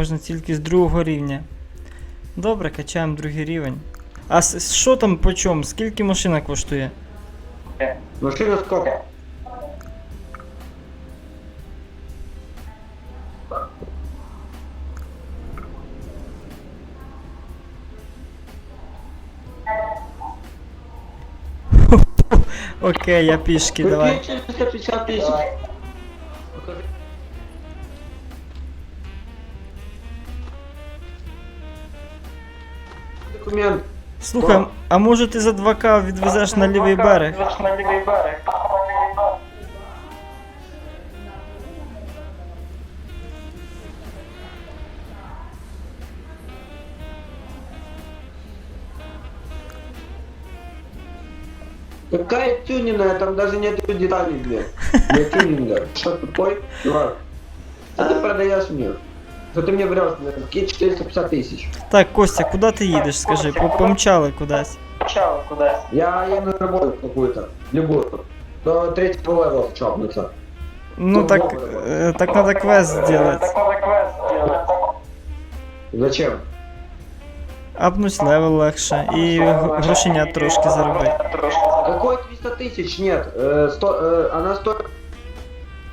Можна тільки з другого рівня. Добре, качаємо другий рівень. А що там по чому? Скільки машина коштує? Машина сколько? Окей, я пішки, давай. 450 тысяч. Документ. Слухай, а може ти за 2К відвезеш на лівий берег? на лівий берег. Какая тюнинная, там даже нету деталей, блядь. Для тюнинга. Что тупой? Чувак. Что ты продаешь мне? Ты мне врешь, блядь? Какие 450 тысяч? Так, Костя, куди ти їдеш, скажи, По- помчали кудись. Почали кудись. Я еду на работу какую-то. Любую. До третьего левела чапнуться. Ну так, е, так надо квест Так зробити. треба квест зробити. Зачем? Апнуть левел легше і г- грошенят трошки заробити. Трошки Какой 300 тысяч? Нет. Э, 100, э, она стоит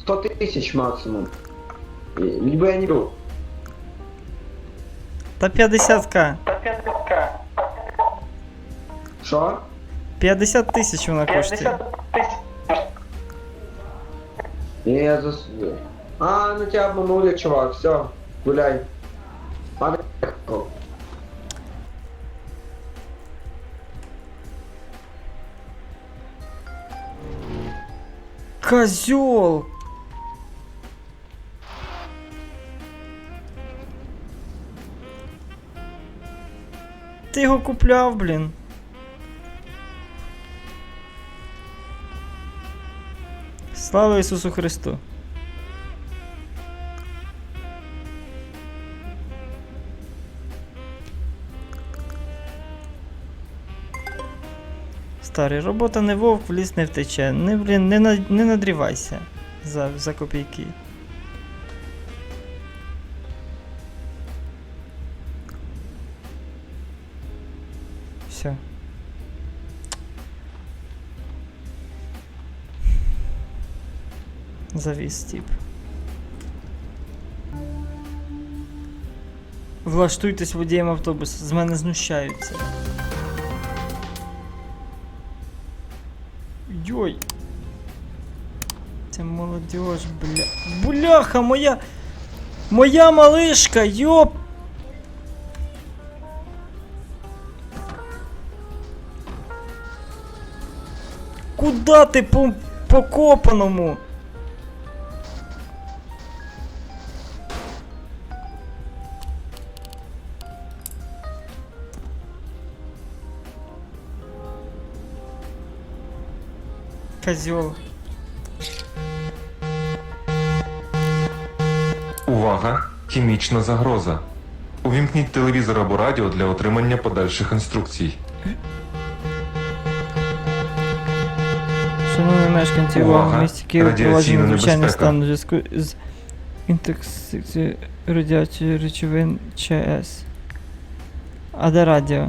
100 тысяч максимум. И- Либо я не беру. Та 50к. Та 50к. Что? 50 тисяч вона коштує. 50 тисяч. И я зас... А, ну тебя обманули, чувак. Все, гуляй. А, Козьол! Ти його купляв, блін. Слава Ісусу Христу! Старий, робота не вовк, в ліс не втече. Не, блін, не, не надрівайся за, за копійки. Все. Завіс тип. Влаштуйтесь водієм автобуса, з мене знущаються. Йой. Це молодежь, бля. Бляха, моя. Моя малишка, йоп. Куда ти по покопаному? Козел. Увага! Хімічна загроза. Увімкніть телевізор або радіо для отримання подальших інструкцій. Шановні мешканці, Увага! в місті Києва проваджено звичайний стан у зв'язку з інтоксикацією радіацією речовин ЧС. А де? Радіо.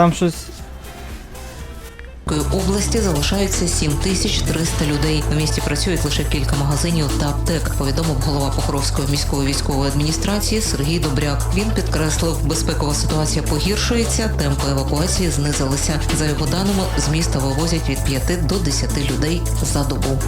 Там щось. Області залишається 7300 людей. В місті працюють лише кілька магазинів та аптек. Повідомив голова Покровської міської військової адміністрації Сергій Добряк. Він підкреслив, безпекова ситуація погіршується, темпи евакуації знизилися. За його даними, з міста вивозять від 5 до 10 людей за добу.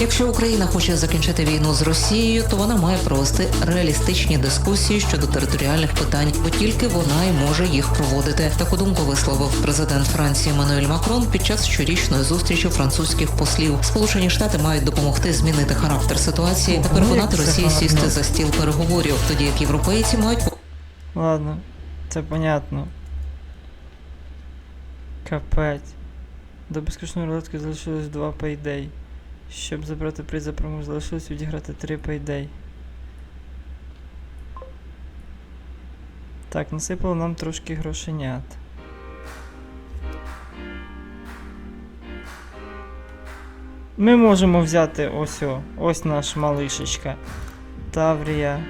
Якщо Україна хоче закінчити війну з Росією, то вона має провести реалістичні дискусії щодо територіальних питань, бо тільки вона і може їх проводити. Таку думку висловив президент Франції Мануель Макрон під час щорічної зустрічі французьких послів. Сполучені Штати мають допомогти змінити характер ситуації та переконати як Росію сісти за стіл переговорів, тоді як європейці мають Ладно, це понятно. Капець. До безкоштовної рулетки залишилось два пейдей. Щоб забрати приз за промов, залишилось відіграти три пейдей. Так, насипало нам трошки грошенят. Ми можемо взяти ось о, ось наш малишечка. Таврія.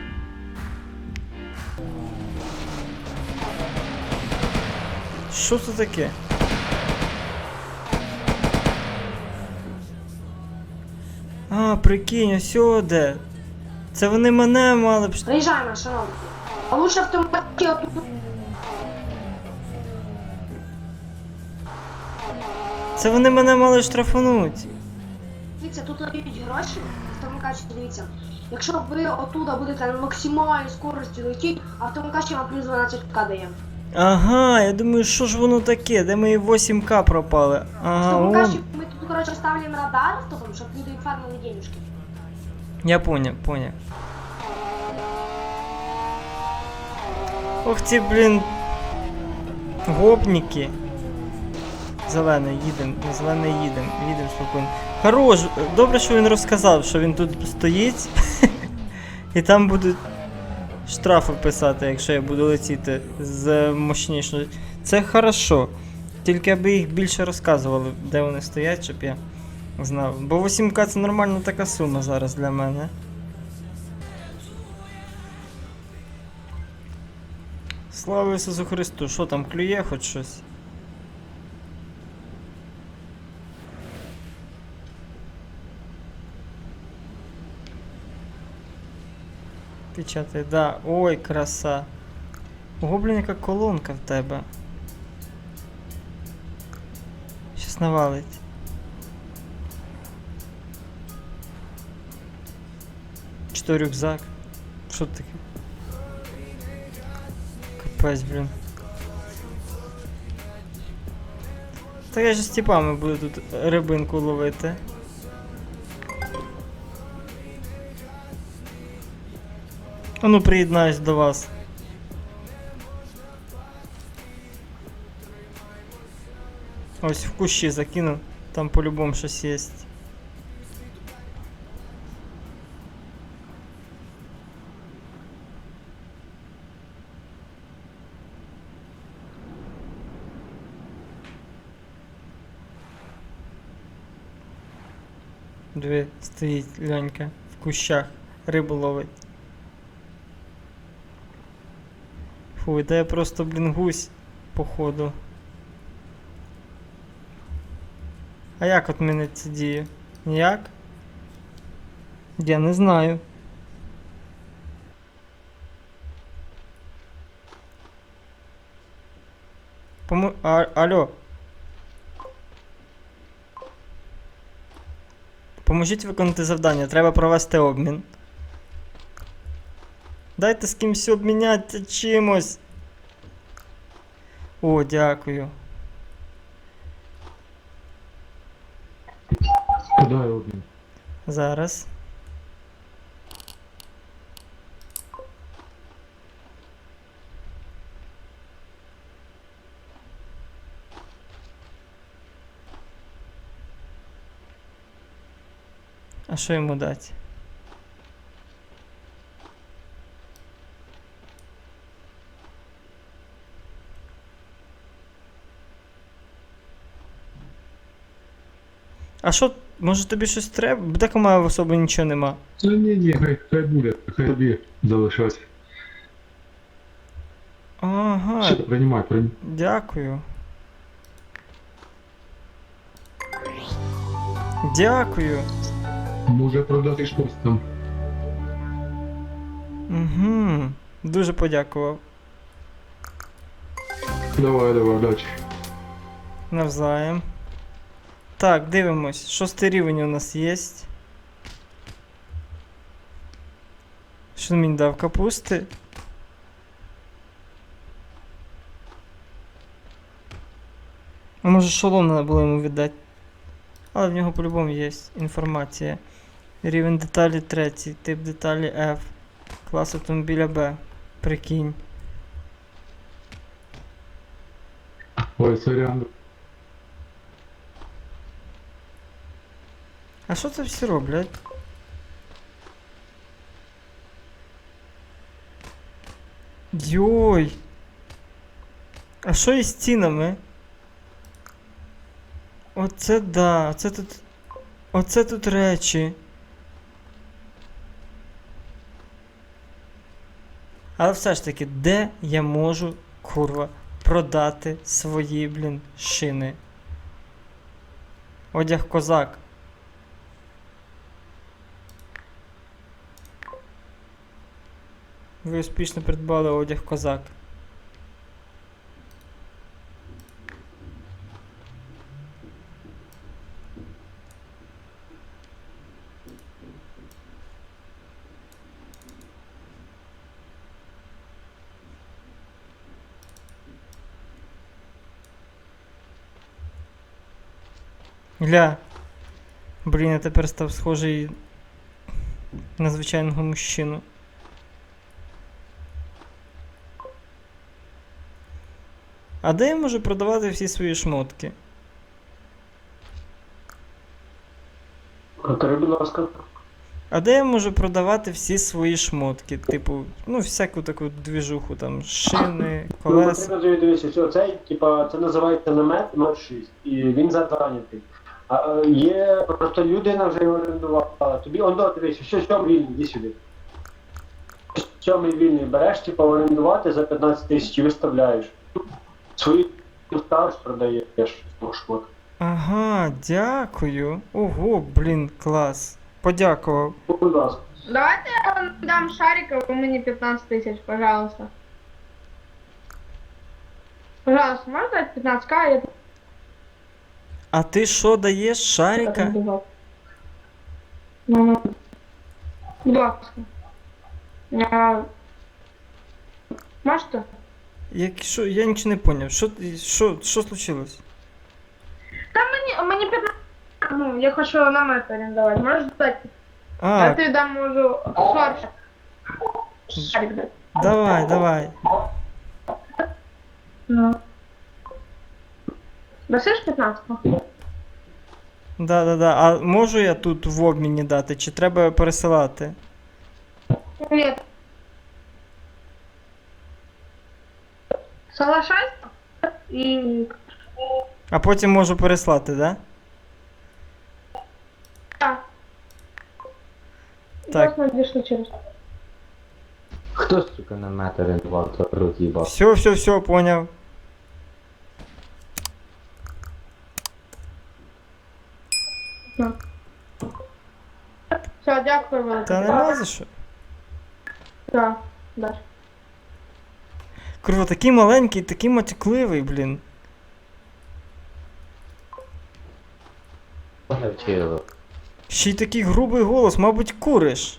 Що це таке? А, прикинь, ось де. Це вони мене мали б. Приїжджаємо, шановні. А лучше автоматики. Це вони мене мали штрафануть. Дивіться, тут дають гроші. Автомакачі, дивіться. Якщо ви отуда будете на максимальній скорості летіти, автомакачі вам плюс 12к дає. Ага, я думаю, що ж воно таке, де мої 8к пропали. Ага, он. Ми тут, коротше, ставимо радар автопом, щоб люди фармили денежки. Я поняв, поняв. Ох ці, блін. Гопніки. Зелений, їдем, зелений їдем, їдем спокійно. Хорош, добре, що він розказав, що він тут стоїть. І там будуть штрафи писати, якщо я буду летіти з мощнішою. Це хорошо. Тільки аби їх більше розказували, де вони стоять, щоб я знав. Бо 8К це нормальна така сума зараз для мене. Слава Ісусу Христу, що там клює хоч щось? Печатай, да. Ой, краса. Ого, яка колонка в тебе. Щас навалить. Чи то рюкзак? Що таке? Капець, блін. Та я ж з тіпами буду тут рибинку ловити. А ну приєднаюсь до вас. Ось в кущі закину, там по-любому щось є. Диви, стоїть льонька в кущах, рибу ловить. Фу, та я просто, блін, гусь, походу. А як от мене це діє? Ніяк? Я не знаю. Пому... А, алло. Поможіть виконати завдання, треба провести обмін. Дайте з кимось обміняти чимось. О, дякую. Зараз. А що йому дати? А що, може тобі щось треба? Бо так у мене особо нічого нема. Та ні, ні, хай, хай буде, хай тобі залишать. Ага, Що, приймай, приймай. дякую. Дякую. Може продати щось там. Угу. Дуже подякував. Давай, давай, удачі. Навзаєм. Так, дивимось. Шостий рівень у нас є. Що мені дав капусти? А може шолом треба було йому віддати. Але в нього по-любому є інформація. Рівень деталі 3, тип деталі F, клас автомобіля B. Прикинь. Ой, сорян. А що це всі роблять? Йой! А що із стінами? Оце да, оце тут. Оце тут речі. Але все ж таки, де я можу, курва, продати свої, блін, шини? Одяг козак. Ви успішно придбали одяг козак. Гля. Блін, я тепер став схожий на звичайного мужчину. А де я можу продавати всі свої шмотки? Повтори, будь ласка. А де я можу продавати всі свої шмотки? Типу, ну, всяку таку двіжуху, там, шини, Ну, колеса. наприклад, дивіться, що цей, типа, це називається намет номер 6, і він зайнятий. А е, є просто людина вже його орендувала. Тобі он до дивіться, що сьомий вільний, іди сюди. Сьомий вільний береш, типа, орендувати за 15 тисяч і виставляєш. Свої ставиш, продаєш шмот. Ага, дякую. Ого, блін, клас. Подякував. Будь ласка. Давайте я вам дам шарика, вы мне 15 тысяч, пожалуйста. Пожалуйста, можно дать 15к, я А ти що даєш шарика? Ну, будь ласка. А, Можете? Як що? Я нічого не поняв. Що, що, що случилось? Мені, мені 15... Ну, я хочу намет арендовать. Можешь дать? Я А, тебе дам, можу, шарик. Давай, давай. Ну. Досиш 15 Да, да, да. А можу я тут в обміні дати, чи треба пересилати? Нет. Соглашайся. И... А потім можу переслати, да? Да. Так. Просто надішлю через. Хто, сука, намет орендував, то роз'їбав? Все, все, все, поняв. Все, дякую велике. Та нема за що. Да, да. Курва, такий маленький, такий матюкливий, блін. Ще й такий грубий голос, мабуть, куриш.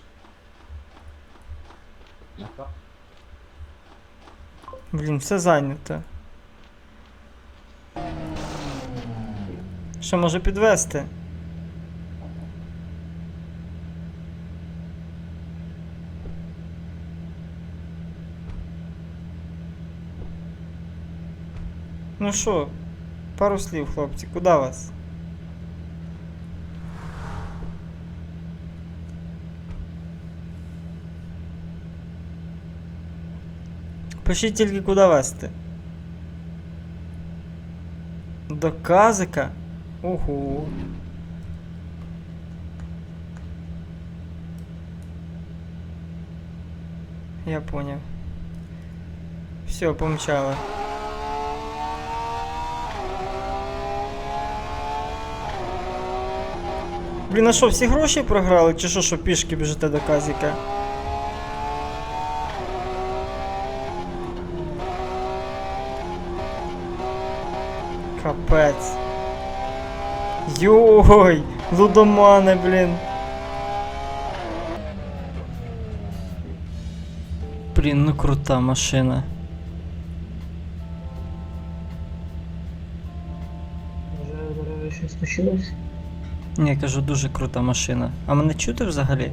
Блін, все зайнято. Що може підвести? Ну що, пару слів, хлопці, куди вас? Пишіть тільки куди вести. До казика? Ого. Я понял. Все, помчала. Блін, а що, всі гроші програли, чи що, що пішки біжите до казика? Капець. Йой, лудомани, блін. Блін, ну крута машина. Вже щось случилось? Ні, я кажу, дуже крута машина. А мене чути взагалі?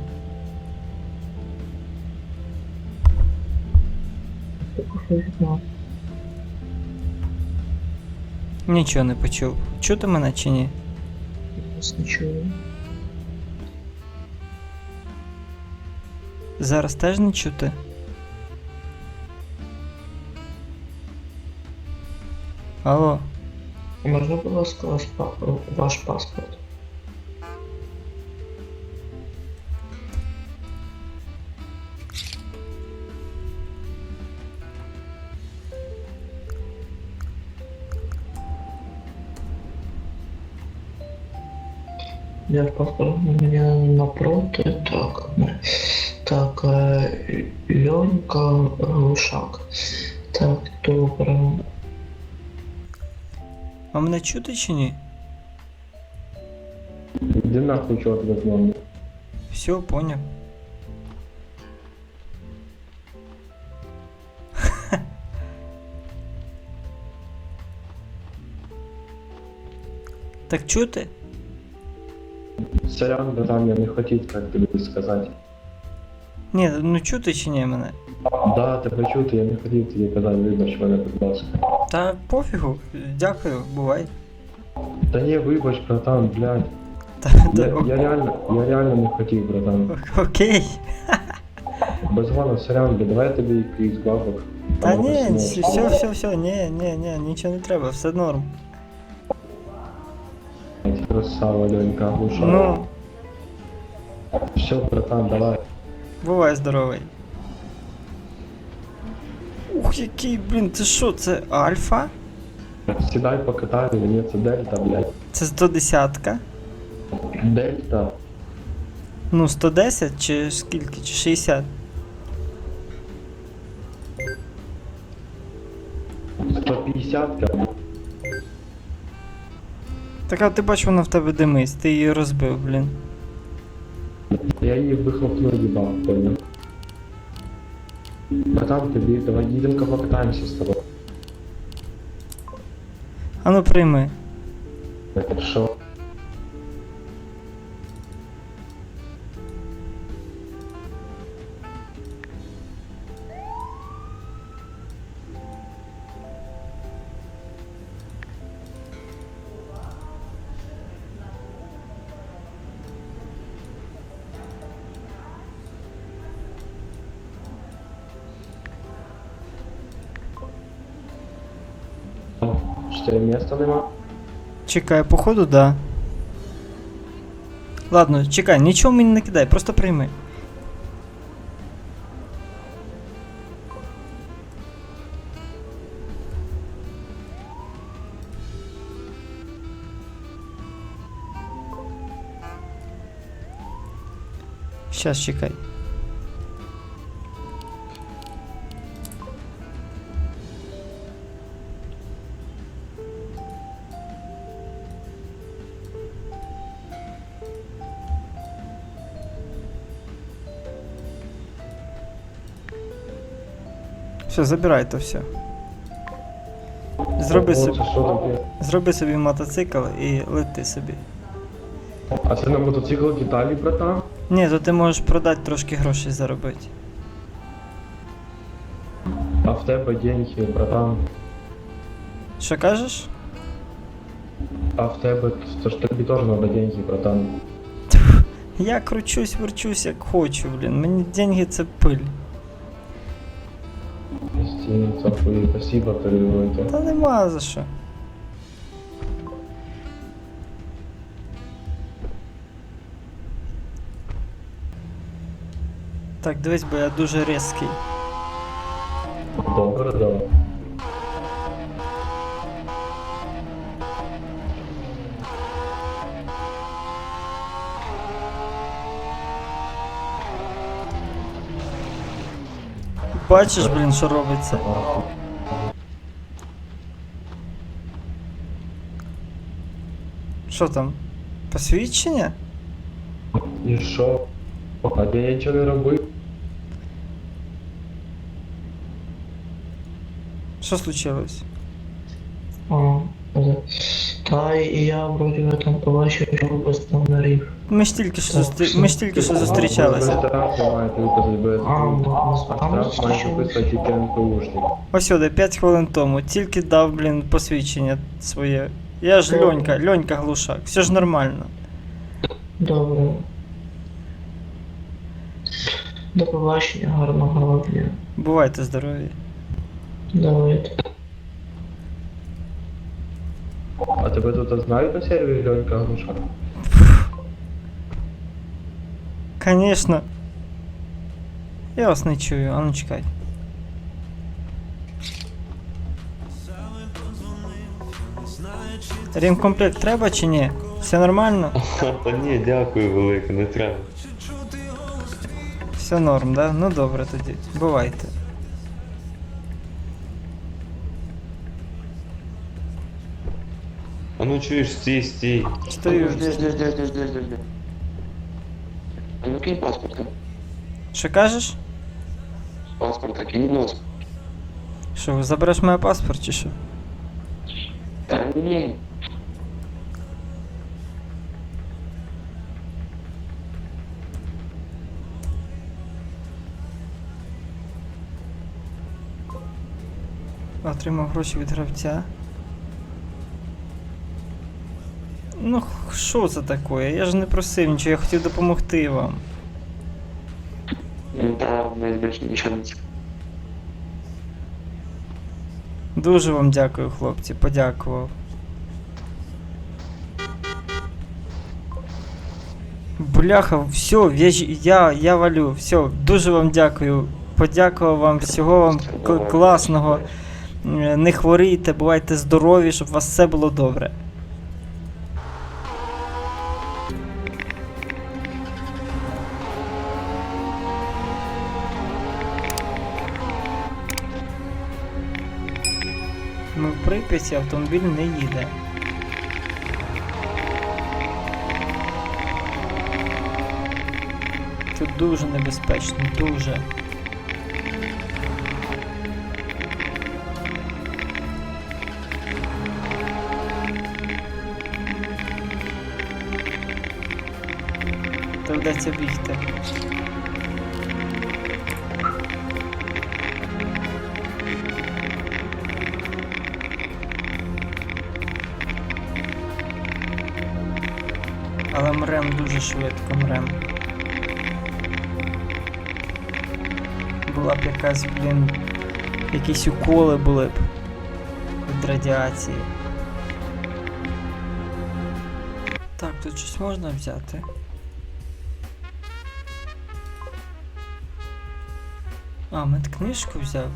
Нічого не почув. Чути мене чи ні? Не чую. Зараз теж не чути. Алло, Можна, будь ласка, ваш, па- ваш паспорт? Я меня напротив, так, так, е, Льонька Глушак. Так, добре. а мене чути чи ні? Іди нахуй, чого тебе знову. Все, поняв. Так чути? Сорян, братан, я не хотів так тобі сказати. Ні, ну чути чи ні мене? Да, тебе чути, я не хотів тобі казати, вибач мене, будь ласка. Та пофігу, дякую, бувай. Та ні, вибач, братан, блядь. Та, Я, та, я реально, я реально не хотів, братан. о- окей. Без вона, сорян, блядь, давай я тобі якийсь бабок. Та Там ні, все, все, все, ні, ні, ні, нічого не треба, все норм. Красава, Ленька, глуша. Ну, Все, братан, давай. бувай здоровий. Ух, який, блін, це що, це альфа? Сідай покатай, мені це дельта, блядь. Це 110-ка. Дельта. Ну, 110 чи скільки? Чи 60? 150 ка так а ти бачиш, вона в тебе димись, ти її розбив, блін. Я її вихлопну їбав, понял. Братан, тобі, давай їдемо покатаємося з тобою. А ну прийми. Хорошо. 4 міста нема. Чекай, походу, да. Ладно, чекай, ничего мені не накидай, просто прийми. Сейчас чекай. Все, забирай то все. Зроби собі, зроби собі мотоцикл і лети собі. А це на мотоцикл Віталій, братан? Ні, то ти можеш продати трошки грошей заробити. А в тебе деньги, братан. Що кажеш? А в тебе, то ж тобі теж треба деньги, братан. Я кручусь, верчусь як хочу, блін. Мені деньги це пиль. Стінця, твої, спасибо тобі. Та нема за що. Так, дивись, бо я дуже різкий. Добре, бачиш, блін, що робиться. Що там? Посвідчення? І що? А я нічого не робив. Що случилось? І я вроді там побачив, що ви там на. Ми ж тільки що Так, зустр... все. ми ж тільки що зустрічалися. Штраф маєте виписати без А, ну, а штраф маєте виписати тільки НПУшник. Ось сюди, 5 хвилин тому. Тільки дав, блін, посвідчення своє. Я ж. Льонька, Льонька глушак. Все ж нормально. Добре. До побачення, гарного дня. Бувайте здорові. Давайте. А тебе тут знають на сервері Льонька Груша? Конечно. Я вас не чую, а ну чекай. Ремкомплект треба чи ні? Все нормально? Та ні, дякую велике, не треба. Все норм, да? Ну добре тоді. Бувайте. А ну чуєш, стій, стій. Стою. Жди, жди, жди, жди, жди, жди, жди. А ну кинь паспорт. Що кажеш? Паспорт кинь нос. Що, забереш моє паспорт чи що? Та ні. Отримав гроші від гравця. Ну, що це таке? Я ж не просив нічого, я хотів допомогти вам. Да, у нас більше нічого не Дуже вам дякую, хлопці, подякував. Бляха, все, я, я, я валю, все, дуже вам дякую. Подякував вам, всього вам класного. Е, Не хворійте, бувайте здорові, щоб у вас все було добре. Ну, автомобіль не їде. Тут дуже небезпечно, дуже. Доведеться бігти. Мрем дуже швидко мрем. Була б якась, блін, якісь уколи були б від радіації. Так, тут щось можна взяти. А, мед книжку взяв.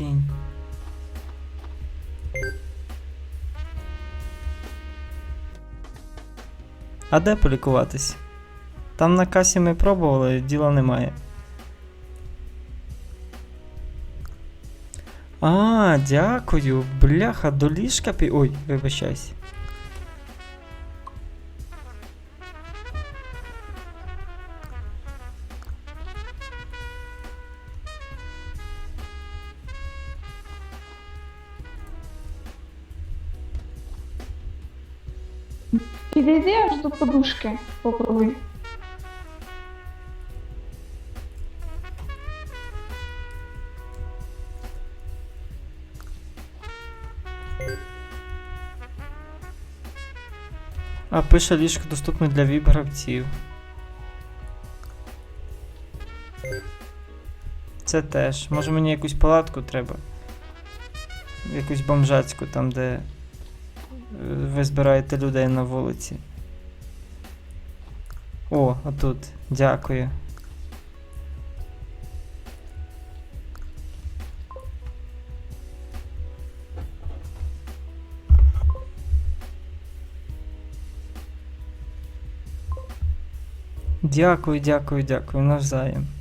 Прикинь. А де полікуватись? Там на касі ми пробували, діла немає. А, дякую. Бляха, до ліжка пі. Ой, вибачайся. Підійди аж до подушки, попробуй. А пише ліжко доступне для віп гравців. Це теж. Може мені якусь палатку треба? Якусь бомжацьку, там, де ви збираєте людей на вулиці. О, отут. Дякую. Дякую, дякую, дякую, навзаєм.